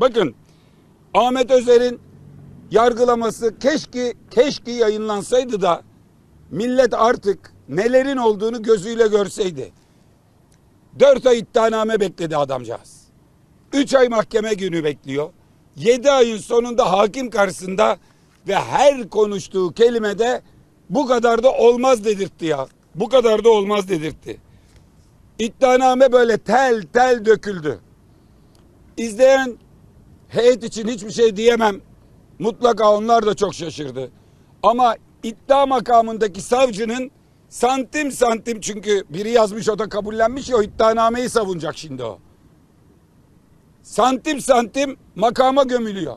Bakın Ahmet Özer'in yargılaması keşke keşke yayınlansaydı da millet artık nelerin olduğunu gözüyle görseydi. Dört ay iddianame bekledi adamcağız. Üç ay mahkeme günü bekliyor. Yedi ayın sonunda hakim karşısında ve her konuştuğu kelimede bu kadar da olmaz dedirtti ya. Bu kadar da olmaz dedirtti. İddianame böyle tel tel döküldü. İzleyen heyet için hiçbir şey diyemem. Mutlaka onlar da çok şaşırdı. Ama iddia makamındaki savcının santim santim çünkü biri yazmış o da kabullenmiş ya o iddianameyi savunacak şimdi o. Santim santim makama gömülüyor.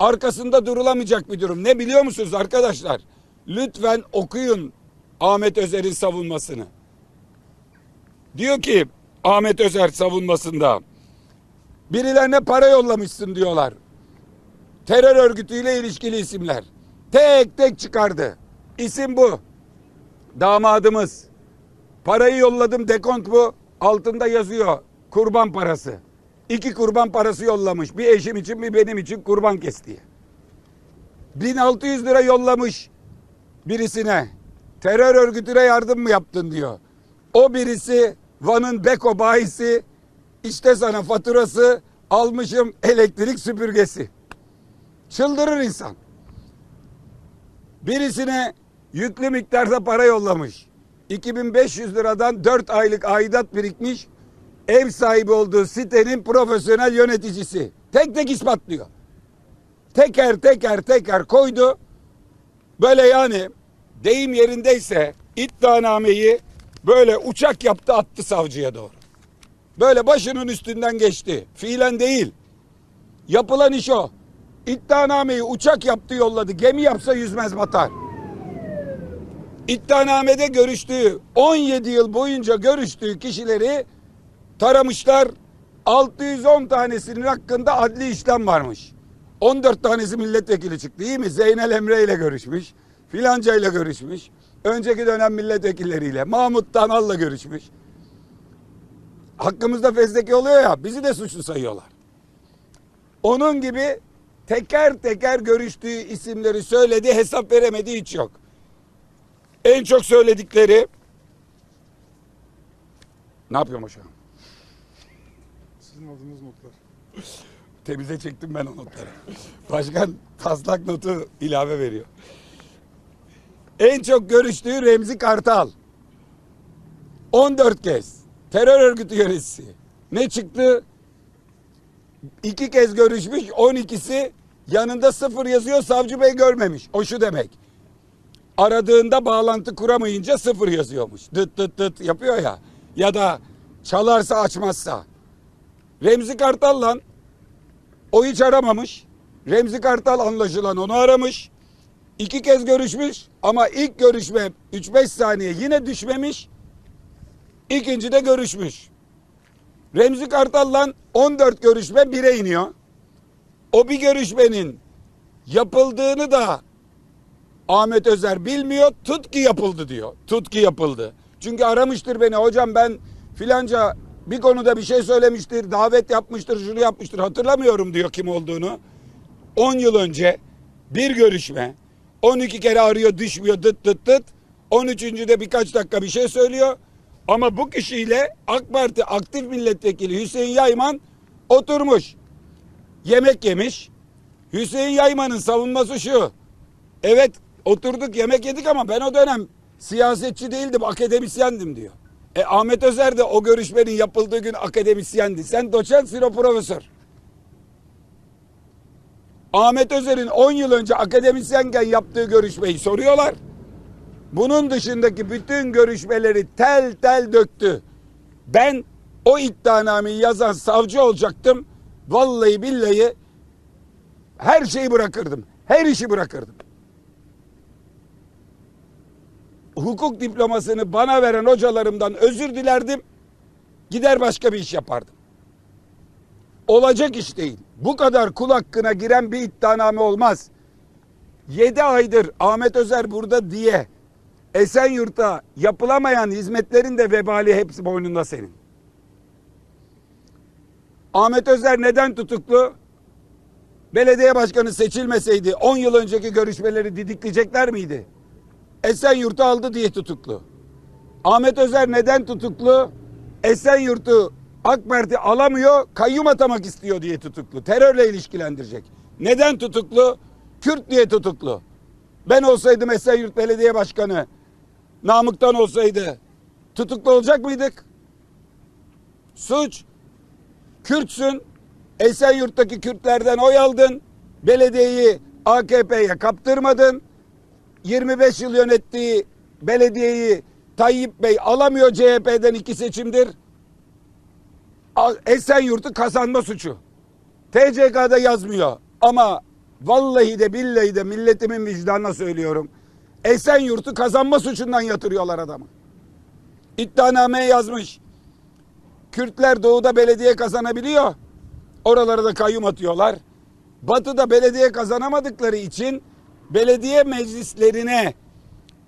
Arkasında durulamayacak bir durum. Ne biliyor musunuz arkadaşlar? Lütfen okuyun Ahmet Özer'in savunmasını. Diyor ki Ahmet Özer savunmasında birilerine para yollamışsın diyorlar. Terör örgütüyle ilişkili isimler. Tek tek çıkardı. İsim bu. Damadımız. Parayı yolladım dekont bu. Altında yazıyor kurban parası. İki kurban parası yollamış. Bir eşim için bir benim için kurban kes diye. 1600 lira yollamış birisine. Terör örgütüne yardım mı yaptın diyor. O birisi Van'ın Beko bayisi işte sana faturası almışım elektrik süpürgesi. Çıldırır insan. Birisine yüklü miktarda para yollamış. 2500 liradan 4 aylık aidat birikmiş. Ev sahibi olduğu sitenin profesyonel yöneticisi. Tek tek ispatlıyor. Teker teker teker koydu. Böyle yani deyim yerindeyse iddianameyi böyle uçak yaptı attı savcıya doğru. Böyle başının üstünden geçti. Fiilen değil. Yapılan iş o. İddianameyi uçak yaptı yolladı. Gemi yapsa yüzmez batar. İddianamede görüştüğü 17 yıl boyunca görüştüğü kişileri taramışlar. 610 tanesinin hakkında adli işlem varmış. 14 tanesi milletvekili çıktı iyi mi? Zeynel Emre ile görüşmüş. Filanca ile görüşmüş. Önceki dönem milletvekilleriyle. Mahmut Tanal'la görüşmüş. Hakkımızda fezleke oluyor ya bizi de suçlu sayıyorlar. Onun gibi teker teker görüştüğü isimleri söyledi hesap veremediği hiç yok. En çok söyledikleri ne yapıyorum hocam? Sizin aldığınız notlar. Temize çektim ben o notları. Başkan taslak notu ilave veriyor. En çok görüştüğü Remzi Kartal. 14 kez. Terör örgütü yöneticisi. Ne çıktı? İki kez görüşmüş. 12'si yanında sıfır yazıyor. Savcı Bey görmemiş. O şu demek. Aradığında bağlantı kuramayınca sıfır yazıyormuş. Dıt dıt dıt yapıyor ya. Ya da çalarsa açmazsa. Remzi Kartal'la o hiç aramamış. Remzi Kartal anlaşılan onu aramış. İki kez görüşmüş ama ilk görüşme 3-5 saniye yine düşmemiş. İkinci de görüşmüş. Remzi Kartal'la 14 görüşme 1'e iniyor. O bir görüşmenin yapıldığını da Ahmet Özer bilmiyor. Tut ki yapıldı diyor. Tut ki yapıldı. Çünkü aramıştır beni. Hocam ben filanca bir konuda bir şey söylemiştir. Davet yapmıştır. Şunu yapmıştır. Hatırlamıyorum diyor kim olduğunu. 10 yıl önce bir görüşme. 12 kere arıyor düşmüyor dıt dıt dıt. 13. de birkaç dakika bir şey söylüyor. Ama bu kişiyle AK Parti aktif milletvekili Hüseyin Yayman oturmuş. Yemek yemiş. Hüseyin Yayman'ın savunması şu. Evet oturduk yemek yedik ama ben o dönem siyasetçi değildim akademisyendim diyor. E Ahmet Özer de o görüşmenin yapıldığı gün akademisyendi. Sen doçentsin o profesör. Ahmet Özer'in 10 yıl önce akademisyenken yaptığı görüşmeyi soruyorlar. Bunun dışındaki bütün görüşmeleri tel tel döktü. Ben o iddianameyi yazan savcı olacaktım. Vallahi billahi her şeyi bırakırdım. Her işi bırakırdım. Hukuk diplomasını bana veren hocalarımdan özür dilerdim. Gider başka bir iş yapardım. Olacak iş değil. Bu kadar kul hakkına giren bir iddianame olmaz. 7 aydır Ahmet Özer burada diye Esenyurt'a yapılamayan hizmetlerin de vebali hepsi boynunda senin. Ahmet Özer neden tutuklu? belediye başkanı seçilmeseydi 10 yıl önceki görüşmeleri didikleyecekler miydi? Esenyurt'u aldı diye tutuklu. Ahmet Özer neden tutuklu? Esenyurt'u AK Parti alamıyor, kayyum atamak istiyor diye tutuklu. Terörle ilişkilendirecek. Neden tutuklu? Kürt diye tutuklu. Ben olsaydım Esenyurt Belediye Başkanı, Namık'tan olsaydı tutuklu olacak mıydık? Suç. Kürtsün. Esenyurt'taki Kürtlerden oy aldın. Belediyeyi AKP'ye kaptırmadın. 25 yıl yönettiği belediyeyi Tayyip Bey alamıyor CHP'den iki seçimdir. Esenyurt'u kazanma suçu. TCK'da yazmıyor ama vallahi de billahi de milletimin vicdanına söylüyorum. Esenyurt'u kazanma suçundan yatırıyorlar adamı. İddianameye yazmış. Kürtler doğuda belediye kazanabiliyor. Oralara da kayyum atıyorlar. Batıda belediye kazanamadıkları için belediye meclislerine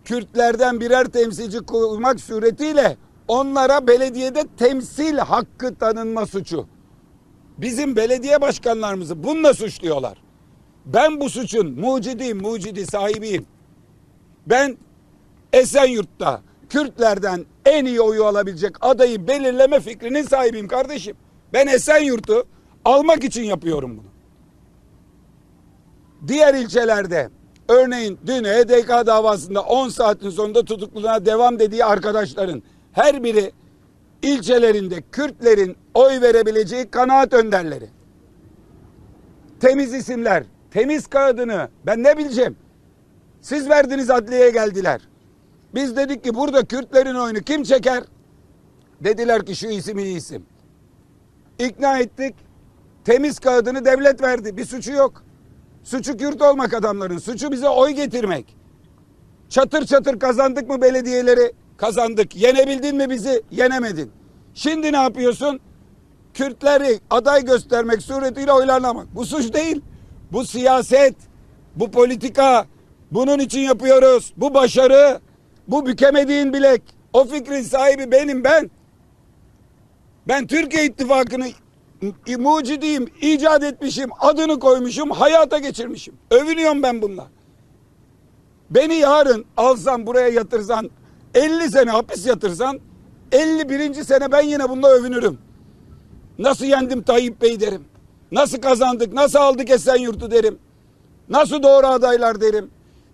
Kürtlerden birer temsilci koymak suretiyle onlara belediyede temsil hakkı tanınma suçu. Bizim belediye başkanlarımızı bununla suçluyorlar. Ben bu suçun mucidiyim, mucidi sahibiyim. Ben Esenyurt'ta Kürtlerden en iyi oyu alabilecek adayı belirleme fikrinin sahibiyim kardeşim. Ben Esenyurt'u almak için yapıyorum bunu. Diğer ilçelerde örneğin dün HDK davasında 10 saatin sonunda tutukluluğuna devam dediği arkadaşların her biri ilçelerinde Kürtlerin oy verebileceği kanaat önderleri. Temiz isimler, temiz kağıdını ben ne bileceğim. Siz verdiniz adliyeye geldiler. Biz dedik ki burada Kürtlerin oyunu kim çeker? Dediler ki şu isim iyi isim. İkna ettik. Temiz kağıdını devlet verdi. Bir suçu yok. Suçu Kürt olmak adamların. Suçu bize oy getirmek. Çatır çatır kazandık mı belediyeleri? Kazandık. Yenebildin mi bizi? Yenemedin. Şimdi ne yapıyorsun? Kürtleri aday göstermek suretiyle oylarlamak. Bu suç değil. Bu siyaset. Bu politika. Bunun için yapıyoruz. Bu başarı. Bu bükemediğin bilek. O fikrin sahibi benim ben. Ben Türkiye İttifakı'nı mucidiyim, icat etmişim, adını koymuşum, hayata geçirmişim. Övünüyorum ben bununla. Beni yarın alsan buraya yatırsan, 50 sene hapis yatırsan, 51. sene ben yine bununla övünürüm. Nasıl yendim Tayyip Bey derim. Nasıl kazandık, nasıl aldık Esenyurt'u derim. Nasıl doğru adaylar derim.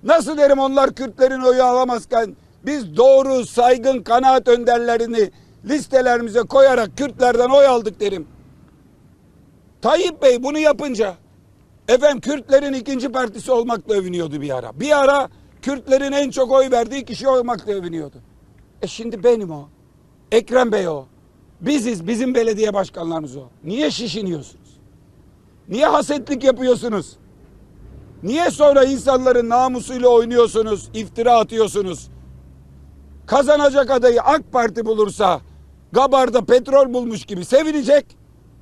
Nasıl derim onlar Kürtlerin oyu alamazken biz doğru saygın kanaat önderlerini listelerimize koyarak Kürtlerden oy aldık derim. Tayyip Bey bunu yapınca efendim Kürtlerin ikinci partisi olmakla övünüyordu bir ara. Bir ara Kürtlerin en çok oy verdiği kişi olmakla övünüyordu. E şimdi benim o. Ekrem Bey o. Biziz, bizim belediye başkanlarımız o. Niye şişiniyorsunuz? Niye hasetlik yapıyorsunuz? Niye sonra insanların namusuyla oynuyorsunuz, iftira atıyorsunuz? Kazanacak adayı AK Parti bulursa Gabar'da petrol bulmuş gibi sevinecek.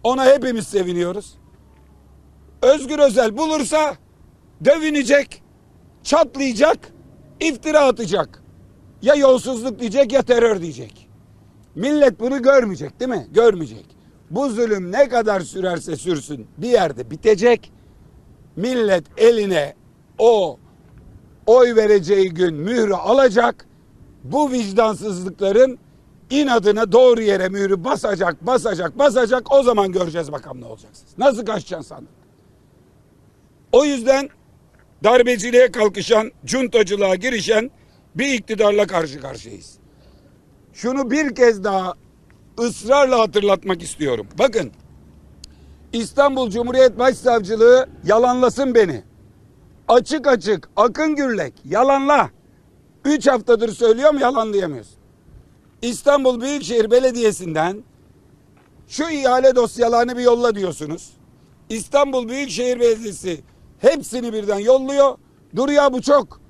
Ona hepimiz seviniyoruz. Özgür Özel bulursa dövünecek, çatlayacak, iftira atacak. Ya yolsuzluk diyecek ya terör diyecek. Millet bunu görmeyecek değil mi? Görmeyecek. Bu zulüm ne kadar sürerse sürsün bir yerde bitecek. Millet eline o oy vereceği gün mührü alacak. Bu vicdansızlıkların inadına doğru yere mührü basacak, basacak, basacak. O zaman göreceğiz bakalım ne olacaksınız. Nasıl kaçacaksın sandık? O yüzden darbeciliğe kalkışan, cuntacılığa girişen bir iktidarla karşı karşıyayız. Şunu bir kez daha ısrarla hatırlatmak istiyorum. Bakın İstanbul Cumhuriyet Başsavcılığı yalanlasın beni. Açık açık Akın Gürlek yalanla. Üç haftadır söylüyorum yalanlayamıyorsun. İstanbul Büyükşehir Belediyesi'nden şu ihale dosyalarını bir yolla diyorsunuz. İstanbul Büyükşehir Belediyesi hepsini birden yolluyor. Dur ya bu çok.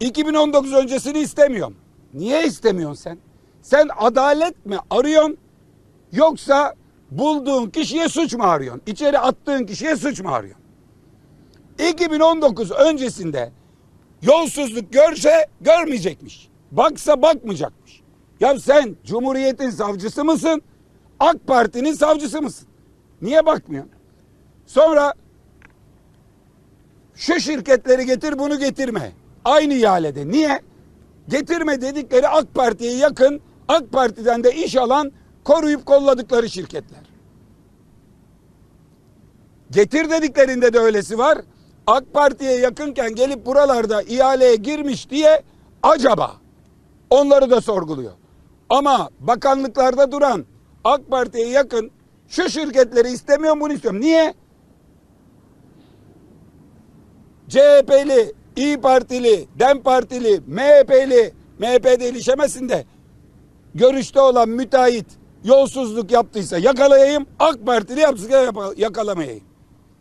2019 öncesini istemiyorum. Niye istemiyorsun sen? Sen adalet mi arıyorsun yoksa bulduğun kişiye suç mu arıyorsun? İçeri attığın kişiye suç mu arıyorsun? 2019 öncesinde yolsuzluk görse görmeyecekmiş. Baksa bakmayacakmış. Ya sen Cumhuriyet'in savcısı mısın? AK Parti'nin savcısı mısın? Niye bakmıyorsun? Sonra Şu şirketleri getir bunu getirme. Aynı ihalede. Niye? Getirme dedikleri AK Parti'ye yakın, AK Parti'den de iş alan, koruyup kolladıkları şirketler. Getir dediklerinde de öylesi var. AK Parti'ye yakınken gelip buralarda ihaleye girmiş diye acaba onları da sorguluyor. Ama bakanlıklarda duran AK Parti'ye yakın şu şirketleri istemiyorum bunu istiyorum. Niye? CHP'li, İyi Partili, DEM Partili, MHP'li, MHP'de ilişemesin de görüşte olan müteahhit yolsuzluk yaptıysa yakalayayım, AK Partili yapa- yakalamayayım.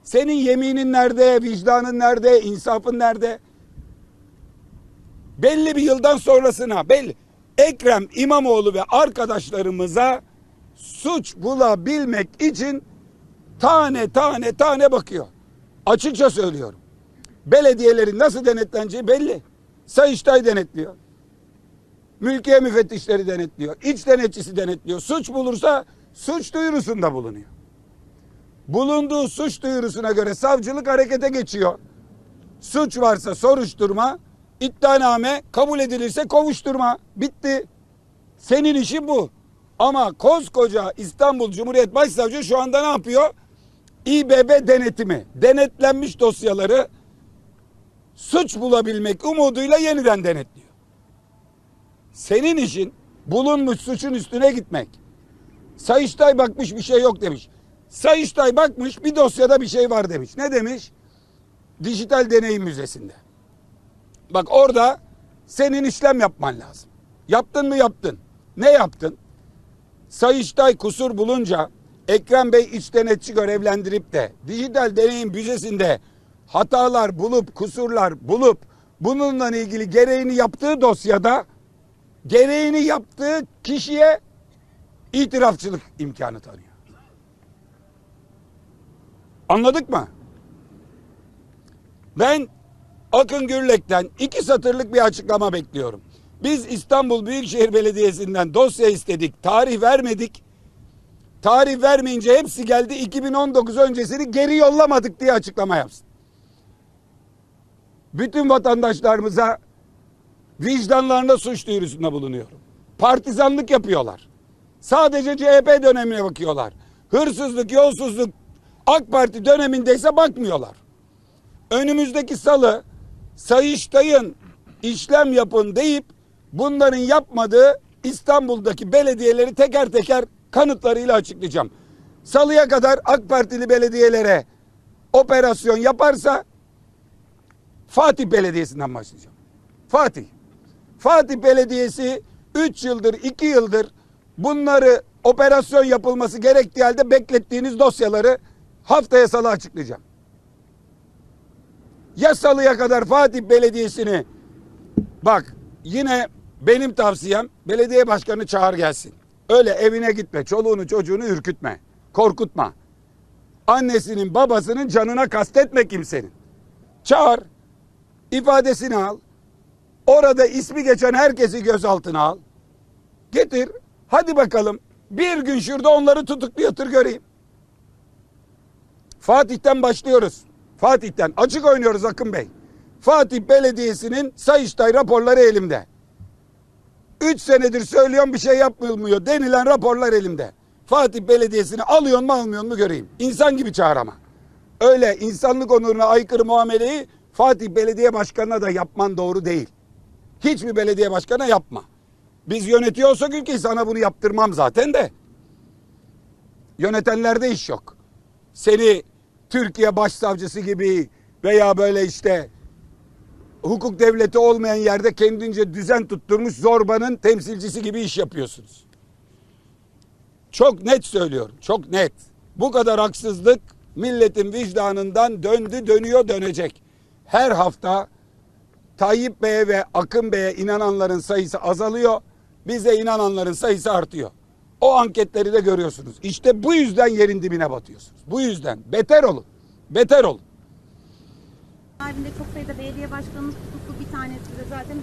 Senin yeminin nerede, vicdanın nerede, insafın nerede? Belli bir yıldan sonrasına belli. Ekrem İmamoğlu ve arkadaşlarımıza suç bulabilmek için tane tane tane bakıyor. Açıkça söylüyorum. Belediyelerin nasıl denetleneceği belli. Sayıştay denetliyor. Mülkiye müfettişleri denetliyor. İç denetçisi denetliyor. Suç bulursa suç duyurusunda bulunuyor. Bulunduğu suç duyurusuna göre savcılık harekete geçiyor. Suç varsa soruşturma, iddianame kabul edilirse kovuşturma. Bitti. Senin işin bu. Ama koskoca İstanbul Cumhuriyet Başsavcı şu anda ne yapıyor? İBB denetimi. Denetlenmiş dosyaları suç bulabilmek umuduyla yeniden denetliyor. Senin işin bulunmuş suçun üstüne gitmek. Sayıştay bakmış bir şey yok demiş. Sayıştay bakmış bir dosyada bir şey var demiş. Ne demiş? Dijital Deneyim Müzesi'nde. Bak orada senin işlem yapman lazım. Yaptın mı yaptın. Ne yaptın? Sayıştay kusur bulunca Ekrem Bey iç denetçi görevlendirip de dijital deneyim müzesinde hatalar bulup kusurlar bulup bununla ilgili gereğini yaptığı dosyada gereğini yaptığı kişiye itirafçılık imkanı tanıyor. Anladık mı? Ben Akın Gürlek'ten iki satırlık bir açıklama bekliyorum. Biz İstanbul Büyükşehir Belediyesi'nden dosya istedik, tarih vermedik. Tarih vermeyince hepsi geldi 2019 öncesini geri yollamadık diye açıklama yapsın. Bütün vatandaşlarımıza vicdanlarında suç duyurusunda bulunuyorum. Partizanlık yapıyorlar. Sadece CHP dönemine bakıyorlar. Hırsızlık, yolsuzluk AK Parti dönemindeyse bakmıyorlar. Önümüzdeki salı Sayıştay'ın işlem yapın deyip bunların yapmadığı İstanbul'daki belediyeleri teker teker kanıtlarıyla açıklayacağım. Salıya kadar AK Partili belediyelere operasyon yaparsa Fatih Belediyesi'nden başlayacağım. Fatih. Fatih Belediyesi 3 yıldır 2 yıldır bunları operasyon yapılması gerektiği halde beklettiğiniz dosyaları haftaya salı açıklayacağım. Ya salıya kadar Fatih Belediyesi'ni bak yine benim tavsiyem belediye başkanı çağır gelsin. Öyle evine gitme çoluğunu çocuğunu ürkütme korkutma. Annesinin babasının canına kastetme kimsenin. Çağır ifadesini al. Orada ismi geçen herkesi gözaltına al. Getir. Hadi bakalım. Bir gün şurada onları tutuklu yatır göreyim. Fatih'ten başlıyoruz. Fatih'ten. Açık oynuyoruz Akın Bey. Fatih Belediyesi'nin Sayıştay raporları elimde. Üç senedir söylüyorum bir şey yapılmıyor denilen raporlar elimde. Fatih Belediyesi'ni alıyor mu almıyor mu göreyim. İnsan gibi çağır ama. Öyle insanlık onuruna aykırı muameleyi Fatih Belediye Başkanı'na da yapman doğru değil. Hiçbir belediye başkanı yapma. Biz yönetiyorsak ülkeyi sana bunu yaptırmam zaten de. Yönetenlerde iş yok. Seni Türkiye Başsavcısı gibi veya böyle işte hukuk devleti olmayan yerde kendince düzen tutturmuş zorbanın temsilcisi gibi iş yapıyorsunuz. Çok net söylüyorum. Çok net. Bu kadar haksızlık milletin vicdanından döndü dönüyor dönecek. Her hafta Tayyip Bey'e ve Akın Bey'e inananların sayısı azalıyor. Bize inananların sayısı artıyor. O anketleri de görüyorsunuz. İşte bu yüzden yerin dibine batıyorsunuz. Bu yüzden. Beter olun. Beter olun. Halinde çok sayıda belediye başkanımız tutuklu bir tanesi de zaten